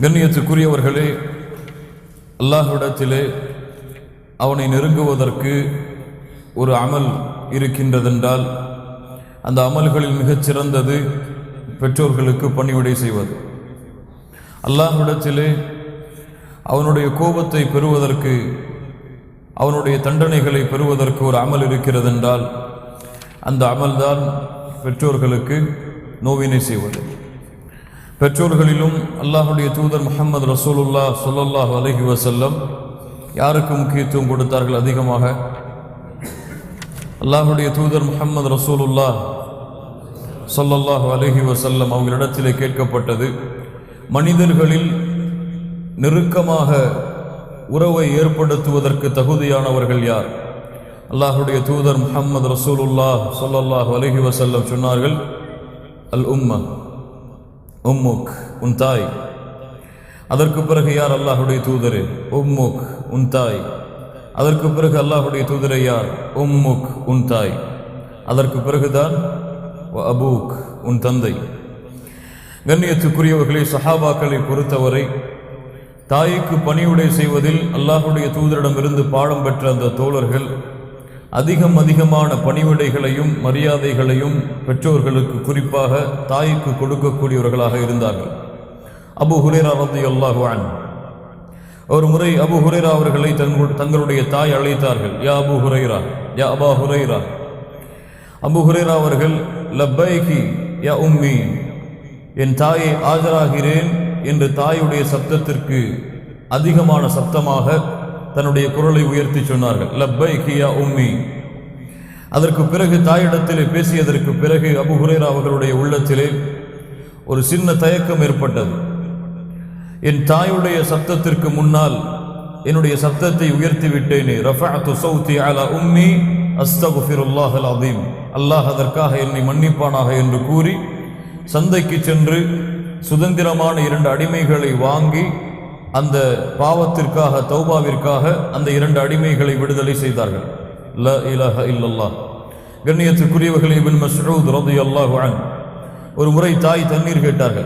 கண்ணியத்துக்குரியவர்களே அல்லாஹ்விடத்திலே அவனை நெருங்குவதற்கு ஒரு அமல் இருக்கின்றதென்றால் அந்த அமல்களில் மிகச் சிறந்தது பெற்றோர்களுக்கு பணிவிடை செய்வது. அல்லாஹ்விடத்திலே அவனுடைய கோபத்தை பெறுவதற்கு அவனுடைய தண்டனைகளை பெறுவதற்கு ஒரு அமல் இருக்கிறதென்றால் அந்த அமல்தான் பெற்றோர்களுக்கு நோவினை செய்வது. பெற்றோர்களிலும் அல்லாஹுடைய தூதர் முகமது ரசூலுல்லா சொல்லல்லாஹ் அலஹி வசல்லம் யாருக்கு முக்கியத்துவம் கொடுத்தார்கள் அதிகமாக? அல்லாஹுடைய தூதர் முகமது ரசூலுல்லா சொல்லல்லாஹ் அலஹி வசல்லம் அவங்களிடத்திலே கேட்கப்பட்டது மனிதர்களில் நெருக்கமாக உறவை ஏற்படுத்துவதற்கு தகுதியானவர்கள் யார்? அல்லாஹுடைய தூதர் முகமது ரசூலுல்லா சொல்லல்லாஹ் அலஹி வசல்லம் சொன்னார்கள் அல் உம்மா உம்முக் உன் தாய். அதற்கு பிறகு யார் அல்லாஹுடைய தூதரே? உம்முக் உன் தாய். அதற்கு பிறகு அல்லாஹுடைய தூதரை யார்? உம்முக் உன் தாய். அதற்கு பிறகுதான் அபூக் உன் தந்தை. கண்ணியத்துக்குரியவர்களே சஹாபாக்களை பொறுத்தவரை தாய்க்கு பணியுடை செய்வதில் அல்லாஹுடைய தூதரிடமிருந்து பாடம் பெற்ற அந்த தோழர்கள் அதிகம் அதிகமான பணிவிடைகளையும் மரியாதைகளையும் பெற்றோர்களுக்கு குறிப்பாக தாய்க்கு கொடுக்கக்கூடியவர்களாக இருந்தார்கள். அபு ஹுரேரா ரத்தி அல்லாஹுவான் ஒரு முறை அபு ஹுரேரா அவர்களை தங்களுடைய தாய் அழைத்தார்கள். யா அபு ஹுரைரா யா அபா ஹுரைரா. அபு ஹுரேரா அவர்கள் லப்பைகி யா உம்மி என் தாயை ஆஜராகிறேன் என்று தாயுடைய சப்தத்திற்கு அதிகமான சப்தமாக தன்னுடைய குரலை உயர்த்தி சொன்னார்கள். லப்பை கியா உம்மி. அதற்கு பிறகு தாயிடத்திலே பேசியதற்கு பிறகு அபு ஹுரேரா அவர்களுடைய உள்ளத்திலே ஒரு சின்ன தயக்கம் ஏற்பட்டது. என் தாயுடைய சப்தத்திற்கு முன்னால் என்னுடைய சப்தத்தை உயர்த்தி விட்டேனே ரஃபஅத்து அலா உம்மி அஸ்தகுஃபிருல்லாஹ் அல் அதீம் அல்லாஹ் அதற்காக என்னை மன்னிப்பானாக என்று கூறி சந்தைக்கு சென்று சுதந்திரமான இரண்டு அடிமைகளை வாங்கி அந்த பாவத்திற்காக தௌபாவிற்காக அந்த இரண்டு அடிமைகளை விடுதலை செய்தார்கள். ல இலஹ இல்லல்லாஹ். கண்ணியத்திற்குரியவர்களை இபின் மஸ்ஊத் ரதி அன் ஒரு முறை தாய் தண்ணீர் கேட்டார்கள்.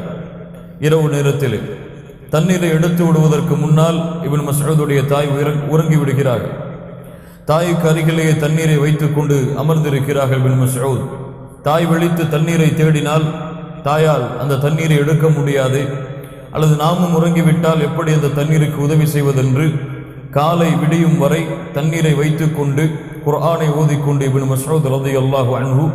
இரவு நேரத்தில். தண்ணீரை எடுத்து விடுவதற்கு முன்னால் இபின் மசூதுடைய தாய் உறங்கி விடுகிறார்கள். தாய்க்கு அருகிலேயே தண்ணீரை வைத்துக்கொண்டு அமர்ந்திருக்கிறார்கள் இபின் மசூத் தாய் வெளித்து தண்ணீரை தேடினால் தாயால் அந்த தண்ணீரை எடுக்க முடியாது. அல்லது நாமும் உறங்கிவிட்டால் எப்படி அந்த தண்ணீருக்கு உதவி செய்வதென்று? காலை விடியும் வரை தண்ணீரை வைத்துக்கொண்டு குர்ஆனை ஓதிக்கொண்டு இபின் மஸ்ரூத் ரதி அல்லாஹு அன்ஹு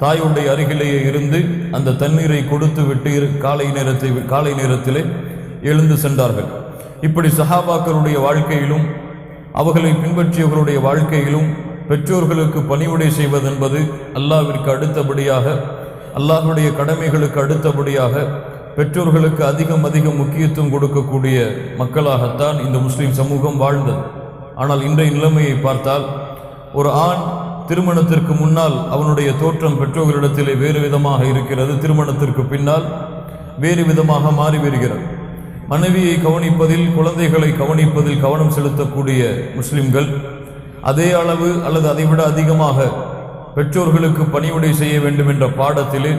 தாயுடைய அருகிலேயே இருந்து அந்த தண்ணீரை கொடுத்து விட்டு இரு- காலை நேரத்தை காலை நேரத்திலே எழுந்து சென்றார்கள். இப்படி சஹாபாக்களுடைய வாழ்க்கையிலும் அவர்களை பின்பற்றியவர்களுடைய வாழ்க்கையிலும் பெற்றோர்களுக்கு பணிவுடை செய்வதென்பது அல்லாவிற்கு அடுத்தபடியாக அல்லாஹுடைய கடமைகளுக்கு அடுத்தபடியாக பெற்றோர்களுக்கு அதிகம் அதிகம் முக்கியத்துவம் கொடுக்கக்கூடிய மக்களாகத்தான் இந்த முஸ்லீம் சமூகம் வாழ்ந்தது. ஆனால் இன்றைய நிலைமையை பார்த்தால் ஒரு ஆண் திருமணத்திற்கு முன்னால் அவனுடைய தோற்றம் பெற்றோர்களிடத்திலே வேறு விதமாக இருக்கிறது. திருமணத்திற்கு பின்னால் வேறு விதமாக மாறி வருகிறது. மனைவியை கவனிப்பதில் குழந்தைகளை கவனிப்பதில் கவனம் செலுத்தக்கூடிய முஸ்லிம்கள் அதே அளவு அல்லது அதைவிட அதிகமாக பெற்றோர்களுக்கு பணிவிடை செய்ய வேண்டும் என்ற பாடத்திலே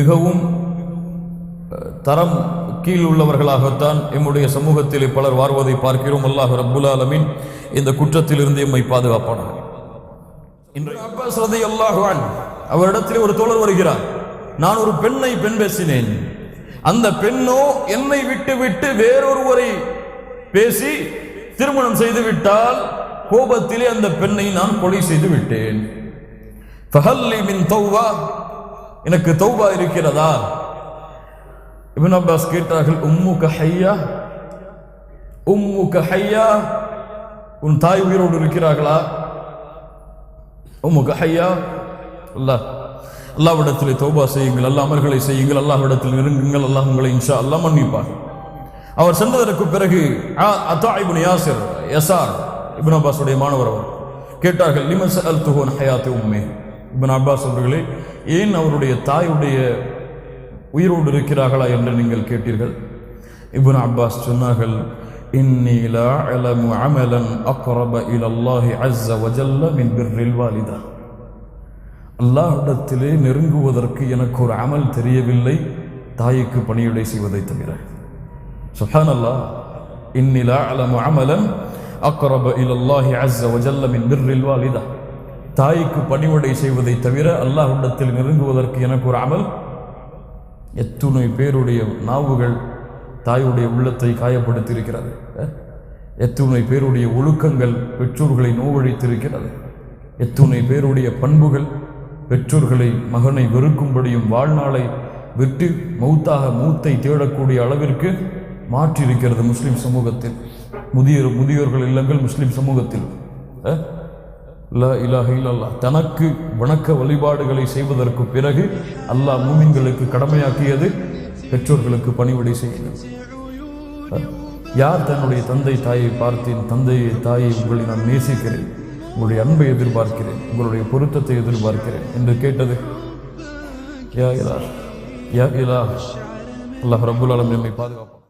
மிகவும் தரம் கீழ் உள்ளவர்களாகத்தான் எம்முடைய சமூகத்திலே பலர் வாழ்வதை பார்க்கிறோம். அல்லாஹ் ரப்புல் அலமின் இந்த குற்றத்திலிருந்து எம்மை பாதுகாப்பானார் இன்று அப்பாஸ் ரலியல்லாஹு அவரிடத்திலே ஒரு தோழர் வருகிறார். நான் ஒரு பெண்ணை பெண் பேசினேன். அந்த பெண்ணோ என்னை விட்டு விட்டு வேறொருவரை பேசி திருமணம் செய்து விட்டால் கோபத்திலே அந்த பெண்ணை நான் கொலை செய்து விட்டேன். எனக்கு தௌபா இருக்கிறதா? இபின் அப்பாஸ் கேட்டார்கள் உம்மு ஹையா உம்மு கஹையா உன் தாய் உயிரோடு இருக்கிறார்களா உம்மு கஹையா அல்லாஹ் அல்லாவிடத்தில் தௌபா செய்யுங்கள் அல்லா அமல்களை செய்யுங்கள் அல்லாவிடத்தில் நெருங்குங்கள் அல்லாஹ் உங்களை இன்ஷா அல்லாஹ் மன்னிப்பார் அவர் சென்றதற்கு பிறகு அ- அத்தா இப்னு யாசிர் யசார் அப்பாஸுடைய மாணவர் அவர் கேட்டார்கள் லிமஸ் அல் துஹோன் ஹயாத்தி உம்மே இபின் அப்பாஸ் அவர்களே ஏன் அவருடைய தாயுடைய உயிரோடு இருக்கிறார்களா என்று நீங்கள் கேட்டீர்கள்? இப்னு அப்பாஸ் சொன்னார்கள் இன்னி லா அலமு அமலன் அக்ரப இலல்லாஹி அஸ்ஸ வஜல்ல மின் பிர்ரில் வாலிதா. அல்லாஹ்விடத்திலே நெருங்குவதற்கு எனக்கு ஒரு அமல் தெரியவில்லை தாய்க்கு பணியுடை செய்வதை தவிர. சுஹான் அல்லாஹ் இன்னிலா அலமு அமலன் அக்ரப இலல்லாஹி அஸ்ஸ வஜல்ல மின் பிர்ரில் வாலிதா. தாய்க்கு பணிவிடை செய்வதை தவிர அல்லாஹ்விடத்தில் நெருங்குவதற்கு எனக்கு ஒரு அமல் எத்துணை பேருடைய நாவுகள் தாயுடைய உள்ளத்தை காயப்படுத்தியிருக்கிறது. எத்துணை பேருடைய ஒழுக்கங்கள் பெற்றோர்களை நோவழித்திருக்கிறது. எத்துணை பேருடைய பண்புகள் பெற்றோர்களை மகனை வெறுக்கும்படியும் வாழ்நாளை விட்டு மௌத்தாக மூத்தை தேடக்கூடிய அளவிற்கு மாற்றியிருக்கிறது முஸ்லீம் சமூகத்தில். முதியோர் முதியோர்கள் இல்லங்கள் முஸ்லீம் சமூகத்தில். ஆ லா இலாஹ தனக்கு வணக்க வழிபாடுகளை செய்வதற்கு பிறகு அல்லாஹ் மூமின்களுக்கு கடமையாக்கியது பெற்றோர்களுக்கு பணிவிடை செய்கிறது யார் தன்னுடைய தந்தை தாயை பார்த்தேன் தந்தையை தாயை உங்களை நான் நேசிக்கிறேன் உங்களுடைய அன்பை எதிர்பார்க்கிறேன் உங்களுடைய பொருத்தத்தை எதிர்பார்க்கிறேன் என்று கேட்டது யா இலா யா இலா அல்லாஹ் ரபுல் ஆலமீன் நம்மை பாதுகாப்பான்.